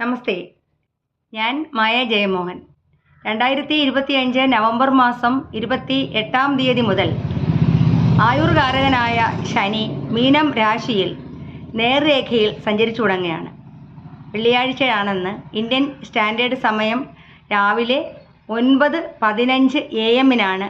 നമസ്തേ. ഞാൻ മായ ജയമോഹൻ. രണ്ടായിരത്തി ഇരുപത്തി അഞ്ച് നവംബർ മാസം ഇരുപത്തി എട്ടാം തീയതി മുതൽ ആയുർകാരകനായ ശനി മീനം രാശിയിൽ നേർരേഖയിൽ സഞ്ചരിച്ചു തുടങ്ങുകയാണ്. വെള്ളിയാഴ്ചയാണെന്ന് ഇന്ത്യൻ സ്റ്റാൻഡേർഡ് സമയം രാവിലെ ഒൻപത് പതിനഞ്ച് എ എമ്മിനാണ്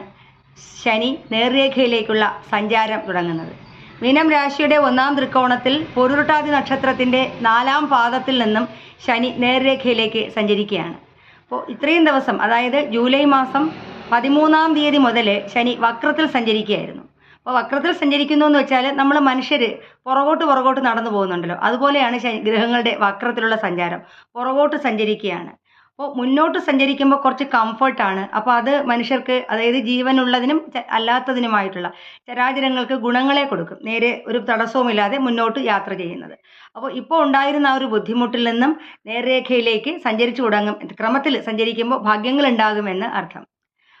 ശനി നേർരേഖയിലേക്കുള്ള സഞ്ചാരം തുടങ്ങുന്നത്. മീനം രാശിയുടെ ഒന്നാം തൃക്കോണത്തിൽ പൊരുരുട്ടാതി നക്ഷത്രത്തിന്റെ നാലാം പാദത്തിൽ നിന്നും ശനി നേർരേഖയിലേക്ക് സഞ്ചരിക്കുകയാണ്. അപ്പോൾ ഇത്രയും ദിവസം അതായത് ജൂലൈ മാസം പതിമൂന്നാം തീയതി മുതൽ ശനി വക്രത്തിൽ സഞ്ചരിക്കുകയായിരുന്നു. അപ്പോൾ വക്രത്തിൽ സഞ്ചരിക്കുന്നു എന്ന് വെച്ചാൽ നമ്മൾ മനുഷ്യർ പുറകോട്ട് പുറകോട്ട് നടന്നു പോകുന്നുണ്ടല്ലോ. അതുപോലെയാണ് ശനി ഗ്രഹങ്ങളുടെ വക്രത്തിലുള്ള സഞ്ചാരം. പുറകോട്ട് സഞ്ചരിക്കുകയാണ്. അപ്പോൾ മുന്നോട്ട് സഞ്ചരിക്കുമ്പോൾ കുറച്ച് കംഫർട്ടാണ് അപ്പോൾ അത് മനുഷ്യർക്ക് അതായത് ജീവനുള്ളതിനും അല്ലാത്തതിനുമായിട്ടുള്ള ചരാചരങ്ങൾക്ക് ഗുണങ്ങളെ കൊടുക്കും. നേരെ ഒരു തടസ്സവുമില്ലാതെ മുന്നോട്ട് യാത്ര ചെയ്യുന്നത്. അപ്പോൾ ഇപ്പോൾ ഉണ്ടായിരുന്ന ആ ഒരു ബുദ്ധിമുട്ടിൽ നിന്നും നേർരേഖയിലേക്ക് സഞ്ചരിച്ചു തുടങ്ങും ക്രമത്തിൽ സഞ്ചരിക്കുമ്പോൾ ഭാഗ്യങ്ങൾ ഉണ്ടാകുമെന്ന് അർത്ഥം.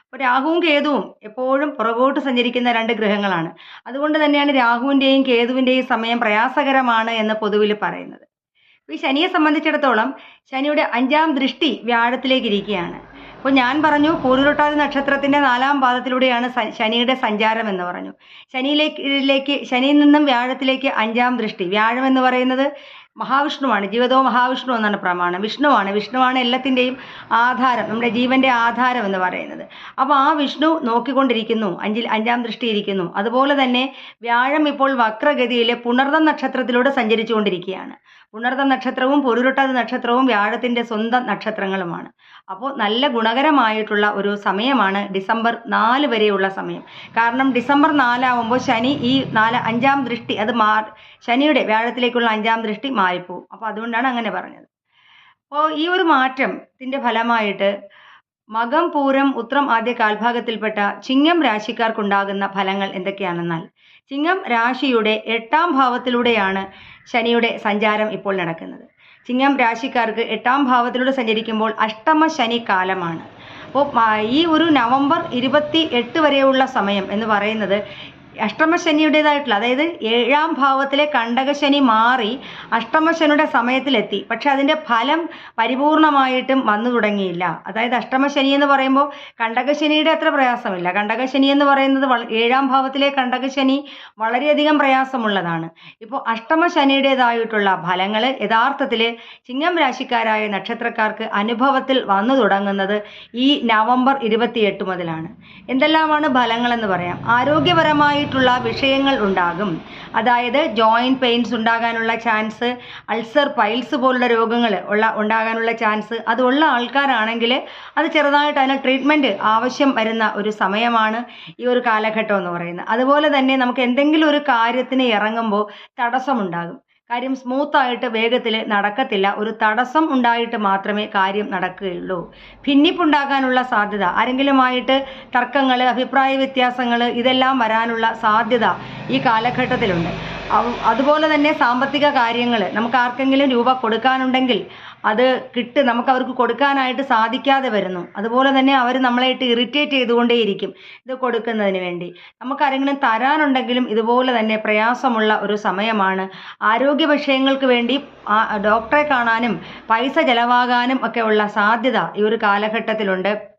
അപ്പോൾ രാഹുവും കേതുവും എപ്പോഴും പുറകോട്ട് സഞ്ചരിക്കുന്ന രണ്ട് ഗ്രഹങ്ങളാണ്. അതുകൊണ്ട് തന്നെയാണ് രാഹുവിന്റെയും കേതുവിന്റെയും സമയം പ്രയാസകരമാണ് എന്ന് പൊതുവിൽ പറയുന്നത്. ഈ ശനിയെ സംബന്ധിച്ചിടത്തോളം ശനിയുടെ അഞ്ചാം ദൃഷ്ടി വ്യാഴത്തിലേക്ക് ഇരിക്കുകയാണ് അപ്പോൾ ഞാൻ പറഞ്ഞു പൂരുരുട്ടാതി നക്ഷത്രത്തിന്റെ നാലാം പാദത്തിലൂടെയാണ് ശനിയുടെ സഞ്ചാരം എന്ന് പറഞ്ഞു. ശനിയിലേക്ക് ശനിയിൽ നിന്നും വ്യാഴത്തിലേക്ക് അഞ്ചാം ദൃഷ്ടി. വ്യാഴം എന്ന് പറയുന്നത് മഹാവിഷ്ണുവാണ്. ജീവിതവും മഹാവിഷ്ണു എന്നാണ് പ്രമാണം. വിഷ്ണുവാണ്. വിഷ്ണുവാണ് എല്ലാത്തിന്റെയും ആധാരം നമ്മുടെ ജീവന്റെ ആധാരം എന്ന് പറയുന്നത്. അപ്പോൾ ആ വിഷ്ണു നോക്കിക്കൊണ്ടിരിക്കുന്നു അഞ്ചിൽ അഞ്ചാം ദൃഷ്ടി ഇരിക്കുന്നു അതുപോലെ തന്നെ വ്യാഴം ഇപ്പോൾ വക്രഗതിയിൽ പുണർദം നക്ഷത്രത്തിലൂടെ സഞ്ചരിച്ചുകൊണ്ടിരിക്കുകയാണ്. പുണർദ നക്ഷത്രവും പൊരുരുട്ടത് നക്ഷത്രവും വ്യാഴത്തിന്റെ സ്വന്തം നക്ഷത്രങ്ങളുമാണ്. അപ്പോൾ നല്ല ഗുണകരമായിട്ടുള്ള ഒരു സമയമാണ് ഡിസംബർ നാല് വരെയുള്ള സമയം. കാരണം ഡിസംബർ നാലാവുമ്പോൾ ശനി ഈ നാല് അഞ്ചാം ദൃഷ്ടി അത് മാ ശനിയുടെ വ്യാഴത്തിലേക്കുള്ള അഞ്ചാം ദൃഷ്ടി മാറിപ്പോവും അപ്പോൾ അതുകൊണ്ടാണ് അങ്ങനെ പറഞ്ഞത്. അപ്പോൾ ഈ ഒരു മാറ്റത്തിന്റെ ഫലമായിട്ട് മകം പൂരം ഉത്രം ആദ്യ കാൽഭാഗത്തിൽപ്പെട്ട ചിങ്ങം രാശിക്കാർക്കുണ്ടാകുന്ന ഫലങ്ങൾ എന്തൊക്കെയാണെന്നാൽ ചിങ്ങം രാശിയുടെ എട്ടാം ഭാവത്തിലൂടെയാണ് ശനിയുടെ സഞ്ചാരം ഇപ്പോൾ നടക്കുന്നത്. ചിങ്ങം രാശിക്കാർക്ക് എട്ടാം ഭാവത്തിലൂടെ സഞ്ചരിക്കുമ്പോൾ അഷ്ടമ ശനി കാലമാണ്. അപ്പോൾ ഈ ഒരു നവംബർ ഇരുപത്തി എട്ട് വരെയുള്ള സമയം എന്ന് പറയുന്നത് അഷ്ടമശനിയുടേതായിട്ടുള്ള അതായത് ഏഴാം ഭാവത്തിലെ കണ്ടകശനി മാറി അഷ്ടമശനിയുടെ സമയത്തിലെത്തി. പക്ഷെ അതിന്റെ ഫലം പരിപൂർണമായിട്ടും വന്നു തുടങ്ങിയില്ല. അതായത് അഷ്ടമശനി എന്ന് പറയുമ്പോൾ കണ്ടകശനിയുടെ അത്ര പ്രയാസമില്ല. കണ്ടകശനി എന്ന് പറയുന്നത് ഏഴാം ഭാവത്തിലെ കണ്ടകശനി വളരെയധികം പ്രയാസമുള്ളതാണ്. ഇപ്പോൾ അഷ്ടമശനിയുടേതായിട്ടുള്ള ഫലങ്ങൾ യഥാർത്ഥത്തിൽ ചിങ്ങം രാശിക്കാരായ നക്ഷത്രക്കാർക്ക് അനുഭവത്തിൽ വന്നു തുടങ്ങുന്നത് ഈ നവംബർ ഇരുപത്തിയെട്ട് മുതലാണ്. എന്തെല്ലാമാണ് ഫലങ്ങളെന്ന് പറയാം. ആരോഗ്യപരമായിട്ടുള്ള വിഷയങ്ങൾ ഉണ്ടാകും. അതായത് ജോയിന്റ് പെയിൻസ് ഉണ്ടാകാനുള്ള ചാൻസ് അൾസർ പൈൽസ് പോലുള്ള രോഗങ്ങൾ ഉള്ള ഉണ്ടാകാനുള്ള ചാൻസ് അതുള്ള ആൾക്കാരാണെങ്കിൽ അത് ചെറുതായിട്ട് അതിന് ട്രീറ്റ്മെന്റ് ആവശ്യം വരുന്ന ഒരു സമയമാണ് ഈ ഒരു കാലഘട്ടം എന്ന് പറയുന്നത്. അതുപോലെ തന്നെ നമുക്ക് എന്തെങ്കിലും ഒരു കാര്യത്തിന് ഇറങ്ങുമ്പോൾ തടസ്സമുണ്ടാകും. കാര്യം സ്മൂത്തായിട്ട് വേഗത്തിൽ നടക്കത്തില്ല. ഒരു തടസ്സം ഉണ്ടായിട്ട് മാത്രമേ കാര്യം നടക്കുകയുള്ളൂ. ഭിന്നിപ്പുണ്ടാകാനുള്ള സാധ്യത ആരെങ്കിലുമായിട്ട് തർക്കങ്ങൾ അഭിപ്രായ വ്യത്യാസങ്ങൾ ഇതെല്ലാം വരാനുള്ള സാധ്യത ഈ കാലഘട്ടത്തിലുണ്ട്. അതുപോലെ തന്നെ സാമ്പത്തിക കാര്യങ്ങൾ നമുക്ക് ആർക്കെങ്കിലും രൂപ കൊടുക്കാനുണ്ടെങ്കിൽ അത് കിട്ട് നമുക്ക് അവർക്ക് കൊടുക്കാനായിട്ട് സാധിക്കാതെ വരുന്നു. അതുപോലെ തന്നെ അവർ നമ്മളായിട്ട് ഇറിറ്റേറ്റ് ചെയ്തുകൊണ്ടേയിരിക്കും ഇത് കൊടുക്കുന്നതിന് വേണ്ടി. നമുക്ക് ആരെങ്കിലും തരാനുണ്ടെങ്കിലും ഇതുപോലെ തന്നെ പ്രയാസമുള്ള ഒരു സമയമാണ്. ആരോഗ്യ വിഷയങ്ങൾക്ക് വേണ്ടി ഡോക്ടറെ കാണാനും പൈസ ചിലവാകാനും ഒക്കെ ഉള്ള സാധ്യത ഈ ഒരു കാലഘട്ടത്തിലുണ്ട്.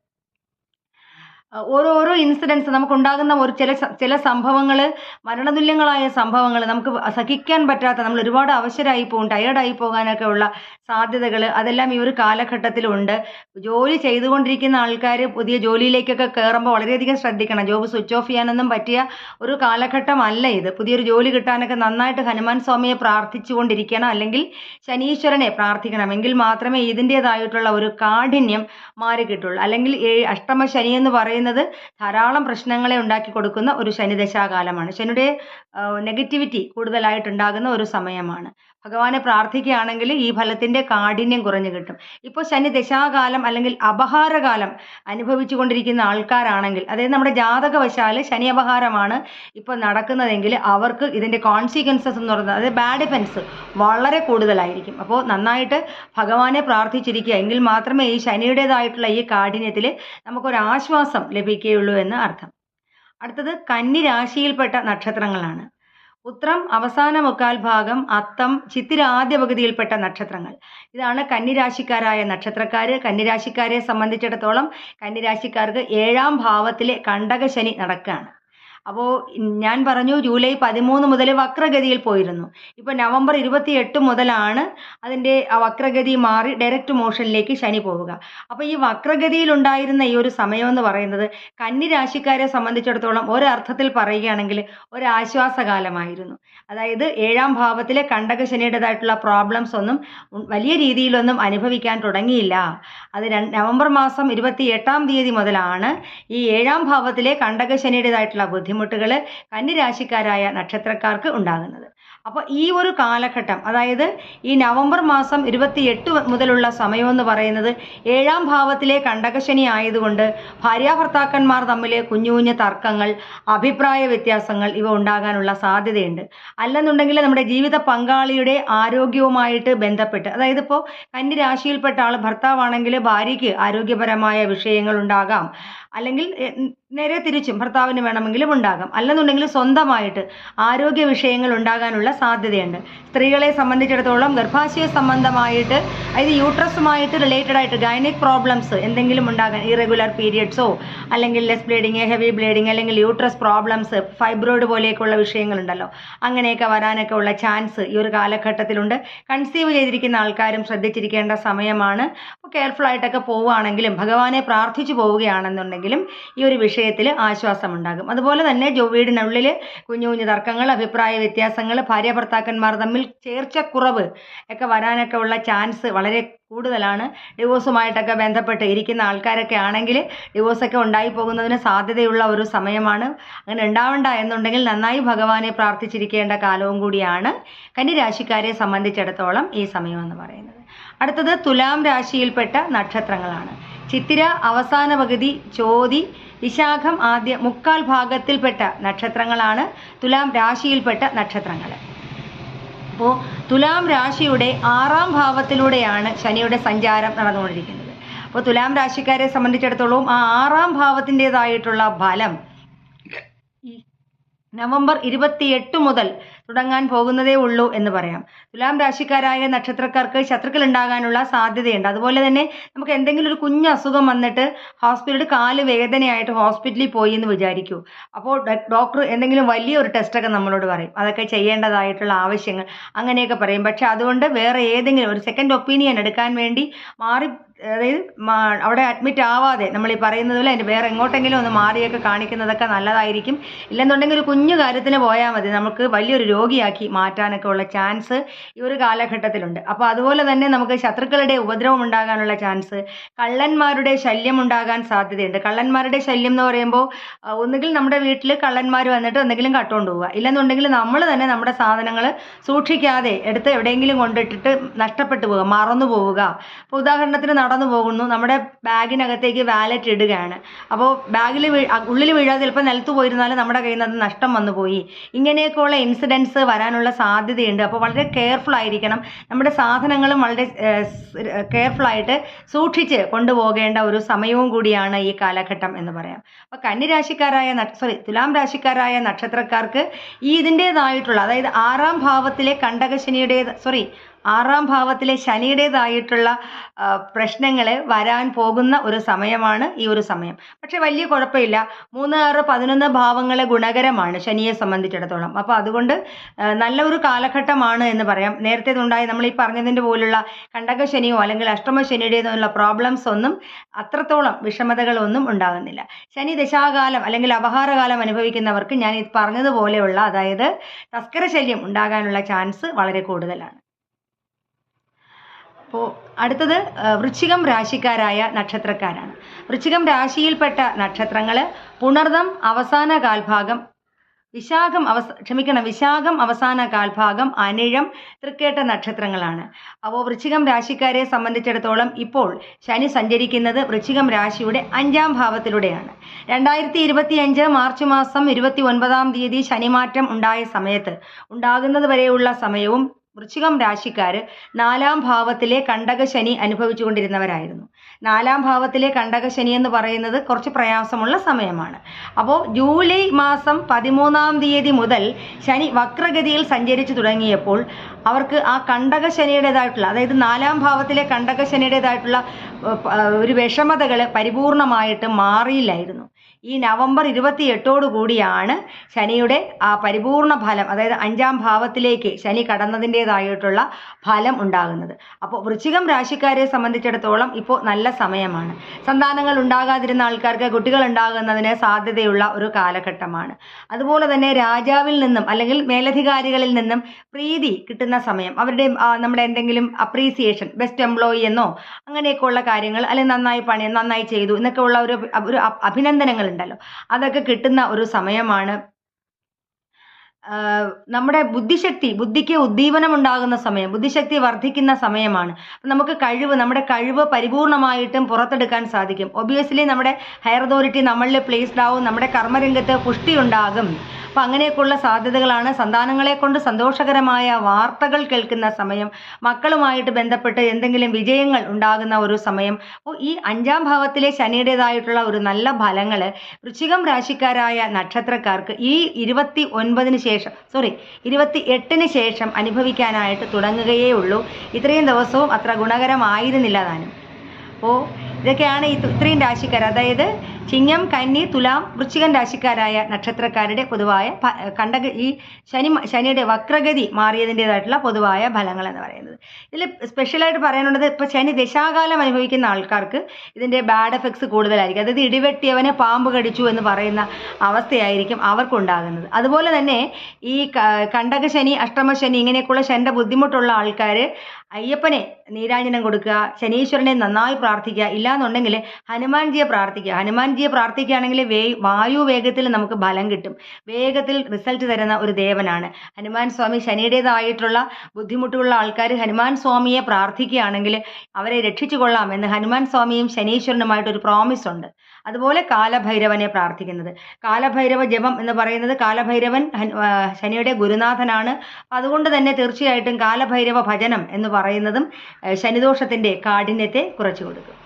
ഓരോരോ ഇൻസിഡൻസ് നമുക്കുണ്ടാകുന്ന ഒരു ചില ചില സംഭവങ്ങൾ മരണതുല്യങ്ങളായ സംഭവങ്ങൾ നമുക്ക് സഹിക്കാൻ പറ്റാത്ത നമ്മൾ ഒരുപാട് അവശരായി പോകും ടയേർഡായി പോകാനൊക്കെ ഉള്ള സാധ്യതകൾ അതെല്ലാം ഈ ഒരു കാലഘട്ടത്തിലുണ്ട്. ജോലി ചെയ്തുകൊണ്ടിരിക്കുന്ന ആൾക്കാർ പുതിയ ജോലിയിലേക്കൊക്കെ കയറുമ്പോൾ വളരെയധികം ശ്രദ്ധിക്കണം. ജോബ് സ്വിച്ച് ഓഫ് ചെയ്യാനൊന്നും പറ്റിയ ഒരു കാലഘട്ടമല്ല ഇത്. പുതിയൊരു ജോലി കിട്ടാനൊക്കെ നന്നായിട്ട് ഹനുമാൻ സ്വാമിയെ പ്രാർത്ഥിച്ചുകൊണ്ടിരിക്കണം. അല്ലെങ്കിൽ ശനീശ്വരനെ പ്രാർത്ഥിക്കണം. എങ്കിൽ മാത്രമേ ഇതിന്റേതായിട്ടുള്ള ഒരു കാഠിന്യം മാറി കിട്ടുള്ളൂ. അല്ലെങ്കിൽ അഷ്ടമ ശനി എന്ന് പറയുന്നത് ധാരാളം പ്രശ്നങ്ങളെ ഉണ്ടാക്കി കൊടുക്കുന്ന ഒരു ശനിദശാകാലമാണ്. ശനിയുടെ നെഗറ്റിവിറ്റി കൂടുതലായിട്ടുണ്ടാകുന്ന ഒരു സമയമാണ്. ഭഗവാനെ പ്രാർത്ഥിക്കുകയാണെങ്കിൽ ഈ ഫലത്തിന്റെ കാഠിന്യം കുറഞ്ഞു കിട്ടും. ഇപ്പോൾ ശനി ദശാകാലം അല്ലെങ്കിൽ അപഹാരകാലം അനുഭവിച്ചു കൊണ്ടിരിക്കുന്ന ആൾക്കാരാണെങ്കിൽ അതായത് നമ്മുടെ ജാതകവശാൽ ശനി അപഹാരമാണ് ഇപ്പോൾ നടക്കുന്നതെങ്കിൽ അവർക്ക് ഇതിന്റെ കോൺസിക്വൻസസ് എന്ന് പറയുന്നത് അതായത് ബാഡ് എഫൻസ് വളരെ കൂടുതലായിരിക്കും. അപ്പോൾ നന്നായിട്ട് ഭഗവാനെ പ്രാർത്ഥിച്ചിരിക്കുക എങ്കിൽ മാത്രമേ ഈ ശനിയുടേതായിട്ടുള്ള ഈ കാഠിന്യത്തിൽ നമുക്കൊരാശ്വാസം ലഭിക്കുകയുള്ളൂ എന്ന് അർത്ഥം. അടുത്തത് കന്നി രാശിയിൽപ്പെട്ട നക്ഷത്രങ്ങളാണ്. ഉത്രം അവസാന മുക്കാൽ ഭാഗം അത്തം ചിത്തിര ആദ്യ പകുതിയിൽപ്പെട്ട നക്ഷത്രങ്ങൾ. ഇതാണ് കന്നിരാശിക്കാരായ നക്ഷത്രക്കാർ കന്നിരാശിക്കാരെ സംബന്ധിച്ചിടത്തോളം കന്നിരാശിക്കാർക്ക് ഏഴാം ഭാവത്തിലെ കണ്ടകശനി നടക്കുകയാണ്. അപ്പോൾ ഞാൻ പറഞ്ഞു ജൂലൈ പതിമൂന്ന് മുതൽ വക്രഗതിയിൽ പോയിരുന്നു. ഇപ്പോൾ നവംബർ ഇരുപത്തി എട്ട് മുതലാണ് അതിന്റെ ആ വക്രഗതി മാറി ഡയറക്റ്റ് മോഷനിലേക്ക് ശനി പോവുക. അപ്പോൾ ഈ വക്രഗതിയിൽ ഉണ്ടായിരുന്ന ഈ ഒരു സമയം എന്ന് പറയുന്നത് കന്നി രാശിക്കാരെ സംബന്ധിച്ചിടത്തോളം ഒരർത്ഥത്തിൽ പറയുകയാണെങ്കിൽ ഒരാശ്വാസകാലമായിരുന്നു അതായത് ഏഴാം ഭാവത്തിലെ കണ്ടകശനിയുടേതായിട്ടുള്ള പ്രോബ്ലംസ് ഒന്നും വലിയ രീതിയിലൊന്നും അനുഭവിക്കാൻ തുടങ്ങിയില്ല. അത് നവംബർ മാസം ഇരുപത്തി എട്ടാം തീയതി മുതലാണ് ഈ ഏഴാം ഭാവത്തിലെ കണ്ടകശനിയുടേതായിട്ടുള്ള ബുദ്ധിമുട്ടുകൾ കന്നിരാശിക്കാരായ നക്ഷത്രക്കാർക്ക് ഉണ്ടാകുന്നത്. അപ്പോൾ ഈ ഒരു കാലഘട്ടം അതായത് ഈ നവംബർ മാസം ഇരുപത്തി എട്ട് മുതലുള്ള സമയമെന്ന് പറയുന്നത് ഏഴാം ഭാവത്തിലെ കണ്ടകശനി ആയതുകൊണ്ട് ഭാര്യാഭർത്താക്കന്മാർ തമ്മിൽ കുഞ്ഞു കുഞ്ഞു തർക്കങ്ങൾ അഭിപ്രായ വ്യത്യാസങ്ങൾ ഇവ ഉണ്ടാകാനുള്ള സാധ്യതയുണ്ട്. അല്ലെന്നുണ്ടെങ്കിൽ നമ്മുടെ ജീവിത പങ്കാളിയുടെ ആരോഗ്യവുമായിട്ട് ബന്ധപ്പെട്ട് അതായത് ഇപ്പോൾ കന്നി രാശിയിൽപ്പെട്ട ആൾ ഭർത്താവാണെങ്കിൽ ഭാര്യയ്ക്ക് ആരോഗ്യപരമായ വിഷയങ്ങൾ ഉണ്ടാകാം. അല്ലെങ്കിൽ നേരെ തിരിച്ചും ഭർത്താവിന് വേണമെങ്കിലും ഉണ്ടാകാം. അല്ലെന്നുണ്ടെങ്കിൽ സ്വന്തമായിട്ട് ആരോഗ്യ വിഷയങ്ങൾ ഉണ്ടാകാനുള്ള സാധ്യതയുണ്ട്. സ്ത്രീകളെ സംബന്ധിച്ചിടത്തോളം ഗർഭാശയ സംബന്ധമായിട്ട് അതായത് യൂട്രസുമായിട്ട് റിലേറ്റഡ് ആയിട്ട് ഗൈനിക് പ്രോബ്ലംസ് എന്തെങ്കിലും ഉണ്ടാകാൻ ഇറഗുലർ പീരിയഡ്സോ അല്ലെങ്കിൽ ലെസ് ബ്ലീഡിങ് ഹെവി ബ്ലീഡിങ് അല്ലെങ്കിൽ യൂട്രസ് പ്രോബ്ലംസ് ഫൈബ്രോയിഡ് പോലെയൊക്കെയുള്ള വിഷയങ്ങളുണ്ടല്ലോ. അങ്ങനെയൊക്കെ വരാനൊക്കെ ഉള്ള ചാൻസ് ഈ ഒരു കാലഘട്ടത്തിലുണ്ട്. കൺസീവ് ചെയ്തിരിക്കുന്ന ആൾക്കാരും ശ്രദ്ധിച്ചിരിക്കേണ്ട സമയമാണ്. അപ്പോൾ കെയർഫുൾ ആയിട്ടൊക്കെ പോവുകയാണെങ്കിലും ഭഗവാനെ പ്രാർത്ഥിച്ചു പോവുകയാണെന്നുണ്ടെങ്കിലും ഈ ഒരു വിഷയത്തിൽ ആശ്വാസം ഉണ്ടാകും അതുപോലെ തന്നെ വീടിനുള്ളിൽ കുഞ്ഞു കുഞ്ഞു തർക്കങ്ങൾ അഭിപ്രായ വ്യത്യാസങ്ങൾ ഭാര്യ ഭർത്താക്കന്മാർ തമ്മിൽ ചേർച്ചക്കുറവ് ഒക്കെ വരാനൊക്കെ ഉള്ള ചാൻസ് വളരെ കൂടുതലാണ്. ഡിവോഴ്സുമായിട്ടൊക്കെ ബന്ധപ്പെട്ട് ഇരിക്കുന്ന ആൾക്കാരൊക്കെ ആണെങ്കിൽ ഡിവോഴ്സൊക്കെ ഉണ്ടായി പോകുന്നതിന് സാധ്യതയുള്ള ഒരു സമയമാണ്. അങ്ങനെ ഉണ്ടാവണ്ട എന്നുണ്ടെങ്കിൽ നന്നായി ഭഗവാനെ പ്രാർത്ഥിച്ചിരിക്കേണ്ട കാലവും കൂടിയാണ്. കന്നിരാശിക്കാരെ സംബന്ധിച്ചിടത്തോളം ഈ സമയം എന്ന് പറയുന്നത്. അടുത്തത് തുലാം രാശിയിൽപ്പെട്ട നക്ഷത്രങ്ങളാണ്. ചിത്തിര അവസാന പകുതി ചോതി വിശാഖം ആദ്യ മുക്കാൽ ഭാഗത്തിൽപ്പെട്ട നക്ഷത്രങ്ങളാണ്. തുലാം രാശിയിൽപ്പെട്ട നക്ഷത്രങ്ങൾ. അപ്പോൾ തുലാം രാശിയുടെ ആറാം ഭാവത്തിലൂടെയാണ് ശനിയുടെ സഞ്ചാരം നടന്നുകൊണ്ടിരിക്കുന്നത്. അപ്പോൾ തുലാം രാശിക്കാരെ സംബന്ധിച്ചിടത്തോളം ആ ആറാം ഭാവത്തിന്റെതായിട്ടുള്ള ഫലം നവംബർ ഇരുപത്തിയെട്ട് മുതൽ തുടങ്ങാൻ പോകുന്നതേ ഉള്ളൂ എന്ന് പറയാം. തുലാം രാശിക്കാരായ നക്ഷത്രക്കാർക്ക് ശത്രുക്കൾ ഉണ്ടാകാനുള്ള സാധ്യതയുണ്ട്. അതുപോലെ തന്നെ നമുക്ക് എന്തെങ്കിലും ഒരു കുഞ്ഞു അസുഖം വന്നിട്ട് ഹോസ്പിറ്റലിൽ കാൽ വേദനയായിട്ട് ഹോസ്പിറ്റലിൽ പോയി എന്ന് വിചാരിക്കൂ. അപ്പോൾ ഡോക്ടർ എന്തെങ്കിലും വലിയൊരു ടെസ്റ്റൊക്കെ നമ്മളോട് പറയും. അതൊക്കെ ചെയ്യേണ്ടതായിട്ടുള്ള ആവശ്യങ്ങൾ അങ്ങനെയൊക്കെ പറയും. പക്ഷെ അതുകൊണ്ട് വേറെ ഏതെങ്കിലും ഒരു സെക്കൻഡ് ഒപ്പീനിയൻ എടുക്കാൻ വേണ്ടി മാറി അതായത് അവിടെ അഡ്മിറ്റ് ആവാതെ നമ്മൾ ഈ പറയുന്നത് പോലെ അതിന്റെ വേറെ എങ്ങോട്ടെങ്കിലും ഒന്ന് മാറിയൊക്കെ കാണിക്കുന്നതൊക്കെ നല്ലതായിരിക്കും. ഇല്ലെന്നുണ്ടെങ്കിൽ ഒരു കുഞ്ഞു കാര്യത്തിന് പോയാൽ മതി. നമുക്ക് വലിയൊരു രോഗിയാക്കി മാറ്റാനൊക്കെ ഉള്ള ചാൻസ് ഈ ഒരു കാലഘട്ടത്തിലുണ്ട്. അപ്പോൾ അതുപോലെ തന്നെ നമുക്ക് ശത്രുക്കളുടെ ഉപദ്രവം ഉണ്ടാകാനുള്ള ചാൻസ് കള്ളന്മാരുടെ ശല്യം ഉണ്ടാകാൻ സാധ്യതയുണ്ട്. കള്ളന്മാരുടെ ശല്യം എന്ന് പറയുമ്പോൾ ഒന്നുകിൽ നമ്മുടെ വീട്ടിൽ കള്ളന്മാർ വന്നിട്ട് എന്തെങ്കിലും കട്ടുകൊണ്ട് പോവുക. ഇല്ലെന്നുണ്ടെങ്കിൽ നമ്മൾ തന്നെ നമ്മുടെ സാധനങ്ങൾ സൂക്ഷിക്കാതെ എടുത്ത് എവിടെയെങ്കിലും കൊണ്ടിട്ടിട്ട് നഷ്ടപ്പെട്ടു പോവുക മറന്നു പോവുക. അപ്പോൾ ഉദാഹരണത്തിന് നടന്നു പോകുന്നു നമ്മുടെ ബാഗിനകത്തേക്ക് വാലറ്റ് ഇടുകയാണ്. അപ്പോൾ ബാഗിൽ ഉള്ളിൽ വീഴാതെ ചിലപ്പോൾ നിലത്ത് പോയിരുന്നാലും നമ്മുടെ കയ്യിൽ നിന്ന് അത് നഷ്ടം വന്നു പോയി. ഇങ്ങനെയൊക്കെയുള്ള ഇൻസിഡൻസ് വരാനുള്ള സാധ്യതയുണ്ട്. അപ്പോൾ വളരെ കെയർഫുൾ ആയിരിക്കണം. നമ്മുടെ സാധനങ്ങളും വളരെ കെയർഫുൾ ആയിട്ട് സൂക്ഷിച്ച് കൊണ്ടുപോകേണ്ട ഒരു സമയവും കൂടിയാണ് ഈ കാലഘട്ടം എന്ന് പറയാം. അപ്പോൾ കന്നിരാശിക്കാരായ സോറി തുലാം രാശിക്കാരായ നക്ഷത്രക്കാർക്ക് ഈ ഇതിന്റേതായിട്ടുള്ള അതായത് ആറാം ഭാവത്തിലെ കണ്ടകശനിയുടെ സോറി ആറാം ഭാവത്തിലെ ശനിയുടേതായിട്ടുള്ള പ്രശ്നങ്ങൾ വരാൻ പോകുന്ന ഒരു സമയമാണ് ഈ ഒരു സമയം. പക്ഷെ വലിയ കുഴപ്പമില്ല. മൂന്ന് ആറ് പതിനൊന്ന് ഭാവങ്ങളെ ഗുണകരമാണ് ശനിയെ സംബന്ധിച്ചിടത്തോളം. അപ്പോൾ അതുകൊണ്ട് നല്ല ഒരു കാലഘട്ടമാണ് എന്ന് പറയാം. നേരത്തെ ഉണ്ടായ നമ്മൾ ഈ പറഞ്ഞതിന്റെ പോലുള്ള കണ്ടക ശനിയോ അല്ലെങ്കിൽ അഷ്ടമ ശനിയുടേതുള്ള പ്രോബ്ലംസ് ഒന്നും അത്രത്തോളം വിഷമതകളൊന്നും ഉണ്ടാകുന്നില്ല. ശനി ദശാകാലം അല്ലെങ്കിൽ അപഹാരകാലം അനുഭവിക്കുന്നവർക്ക് ഞാൻ ഈ പറഞ്ഞതുപോലെയുള്ള അതായത് തസ്കര ശല്യം ഉണ്ടാകാനുള്ള ചാൻസ് വളരെ കൂടുതലാണ്. അപ്പോൾ അടുത്തത് വൃശ്ചികം രാശിക്കാരായ നക്ഷത്രക്കാരാണ്. വൃശ്ചികം രാശിയിൽപ്പെട്ട നക്ഷത്രങ്ങൾ പുണർദം അവസാന കാൽഭാഗം വിശാഖം അവസ ക്ഷമിക്കണം വിശാഖം അവസാന കാൽഭാഗം അനിഴം തൃക്കേട്ട നക്ഷത്രങ്ങളാണ്. അപ്പോൾ വൃശ്ചികം രാശിക്കാരെ സംബന്ധിച്ചിടത്തോളം ഇപ്പോൾ ശനി സഞ്ചരിക്കുന്നത് വൃശ്ചികം രാശിയുടെ അഞ്ചാം ഭാവത്തിലൂടെയാണ്. രണ്ടായിരത്തി ഇരുപത്തി അഞ്ച് മാർച്ച് മാസം ഇരുപത്തി ഒൻപതാം തീയതി ശനിമാറ്റം ഉണ്ടായ സമയത്ത് ഉണ്ടാകുന്നത് വരെയുള്ള സമയവും വൃശ്ചികം രാശിക്കാർ നാലാം ഭാവത്തിലെ കണ്ടകശനി അനുഭവിച്ചുകൊണ്ടിരുന്നവരായിരുന്നു. നാലാം ഭാവത്തിലെ കണ്ടകശനി എന്ന് പറയുന്നത് കുറച്ച് പ്രയാസമുള്ള സമയമാണ്. അപ്പോൾ ജൂലൈ മാസം പതിമൂന്നാം തീയതി മുതൽ ശനി വക്രഗതിയിൽ സഞ്ചരിച്ചു തുടങ്ങിയപ്പോൾ അവർക്ക് ആ കണ്ടകശനിയുടേതായിട്ടുള്ള അതായത് നാലാം ഭാവത്തിലെ കണ്ടകശനിയുടേതായിട്ടുള്ള ഒരു വിഷമതകൾ പരിപൂർണമായിട്ട് മാറിയില്ലായിരുന്നു. ഈ നവംബർ ഇരുപത്തി എട്ടോടു കൂടിയാണ് ശനിയുടെ ആ പരിപൂർണ ഫലം അതായത് അഞ്ചാം ഭാവത്തിലേക്ക് ശനി കടന്നതിന്റെതായിട്ടുള്ള ഫലം ഉണ്ടാകുന്നത്. അപ്പോൾ വൃശ്ചികം രാശിക്കാരെ സംബന്ധിച്ചിടത്തോളം ഇപ്പോൾ നല്ല സമയമാണ്. സന്താനങ്ങൾ ഉണ്ടാകാതിരുന്ന ആൾക്കാർക്ക് കുട്ടികൾ ഉണ്ടാകുന്നതിന് സാധ്യതയുള്ള ഒരു കാലഘട്ടമാണ്. അതുപോലെ തന്നെ രാജാവിൽ നിന്നും അല്ലെങ്കിൽ മേലധികാരികളിൽ നിന്നും പ്രീതി കിട്ടുന്ന സമയം അവരുടെ നമ്മുടെ എന്തെങ്കിലും അപ്രീസിയേഷൻ ബെസ്റ്റ് എംപ്ലോയി എന്നോ അങ്ങനെയൊക്കെയുള്ള കാര്യങ്ങൾ അല്ലെങ്കിൽ നന്നായി പണി നന്നായി ചെയ്തു എന്നൊക്കെ ഉള്ള ഒരു അഭിനന്ദനങ്ങൾ ഉണ്ടല്ലോ. അതൊക്കെ കിട്ടുന്ന ഒരു സമയമാണ്. നമ്മുടെ ബുദ്ധിശക്തി ബുദ്ധിക്ക് ഉദ്ദീപനം ഉണ്ടാകുന്ന സമയം ബുദ്ധിശക്തി വർദ്ധിക്കുന്ന സമയമാണ്. നമുക്ക് കഴിവ് നമ്മുടെ കഴിവ് പരിപൂർണമായിട്ടും പുറത്തെടുക്കാൻ സാധിക്കും. ഒബിയസ്ലി നമ്മുടെ ഹയർ അതോറിറ്റി നമ്മളിൽ പ്ലേസ്ഡ് ആവും നമ്മുടെ കർമ്മരംഗത്ത് പുഷ്ടി ഉണ്ടാകും. അപ്പം അങ്ങനെയൊക്കെയുള്ള സാധ്യതകളാണ്. സന്താനങ്ങളെ കൊണ്ട് സന്തോഷകരമായ വാർത്തകൾ കേൾക്കുന്ന സമയം മക്കളുമായിട്ട് ബന്ധപ്പെട്ട് എന്തെങ്കിലും വിജയങ്ങൾ ഉണ്ടാകുന്ന ഒരു സമയം. അപ്പോൾ ഈ അഞ്ചാം ഭാവത്തിലെ ശനിയുടേതായിട്ടുള്ള ഒരു നല്ല ഫലങ്ങൾ വൃശ്ചികം രാശിക്കാരായ നക്ഷത്രക്കാർക്ക് ഈ ഇരുപത്തി ഒൻപതിന് ശേഷം സോറി ഇരുപത്തി എട്ടിന് ശേഷം അനുഭവിക്കാനായിട്ട് തുടങ്ങുകയേ ഉള്ളൂ. ഇത്രയും ദിവസവും അത്ര ഗുണകരമായിരുന്നില്ല താനും. അപ്പോൾ ഇതൊക്കെയാണ് ഇത്രയും രാശിക്കാർ. അതായത് ചിങ്ങം കന്നി തുലാം വൃശ്ചികൻ രാശിക്കാരായ നക്ഷത്രക്കാരുടെ പൊതുവായ കണ്ടക ഈ ശനി ശനിയുടെ വക്രഗതി മാറിയതിന്റെതായിട്ടുള്ള പൊതുവായ ഫലങ്ങൾ എന്ന് പറയുന്നത്. ഇതിൽ സ്പെഷ്യലായിട്ട് പറയാനുള്ളത് ഇപ്പോൾ ശനി ദശാകാലം അനുഭവിക്കുന്ന ആൾക്കാർക്ക് ഇതിന്റെ ബാഡ് എഫക്ട്സ് കൂടുതലായിരിക്കും. അതായത് ഇടിവെട്ടിയവനെ പാമ്പ് കടിച്ചു എന്ന് പറയുന്ന അവസ്ഥയായിരിക്കും അവർക്കുണ്ടാകുന്നത്. അതുപോലെ തന്നെ ഈ ക- അഷ്ടമ അഷ്ടമശനി ഇങ്ങനെയൊക്കെയുള്ള ശനിയുടെ ബുദ്ധിമുട്ടുള്ള ആൾക്കാർ അയ്യപ്പനെ നീരാഞ്ജനം കൊടുക്കുക ശനീശ്വരനെ നന്നായി പ്രാർത്ഥിക്കുക ഇല്ലാന്നുണ്ടെങ്കിൽ ഹനുമാൻജിയെ പ്രാർത്ഥിക്കുക. ഹനുമാൻജിയെ പ്രാർത്ഥിക്കുകയാണെങ്കിൽ വേ വായു വേഗത്തിൽ നമുക്ക് ബലം കിട്ടും. വേഗത്തിൽ റിസൾട്ട് തരുന്ന ഒരു ദേവനാണ്. ഹനുമാൻ സ്വാമി ശനിയുടേതായിട്ടുള്ള ബുദ്ധിമുട്ടുള്ള ആൾക്കാർ ഹനുമാൻ സ്വാമിയെ പ്രാർത്ഥിക്കുകയാണെങ്കിൽ അവരെ രക്ഷിച്ചു കൊള്ളാം എന്ന് ഹനുമാൻ സ്വാമിയും ശനീശ്വരനുമായിട്ടൊരു പ്രോമിസ് ഉണ്ട്. അതുപോലെ കാലഭൈരവനെ പ്രാർത്ഥിക്കുന്നത്. കാലഭൈരവ ജപം എന്ന് പറയുന്നത് കാലഭൈരവൻ ശനിയുടെ ഗുരുനാഥനാണ്. അതുകൊണ്ട് തന്നെ തീർച്ചയായിട്ടും കാലഭൈരവ ഭജനം എന്ന് പറയുന്നതും ശനിദോഷത്തിന്റെ കാഠിന്യത്തെ കുറച്ചു കൊടുക്കും.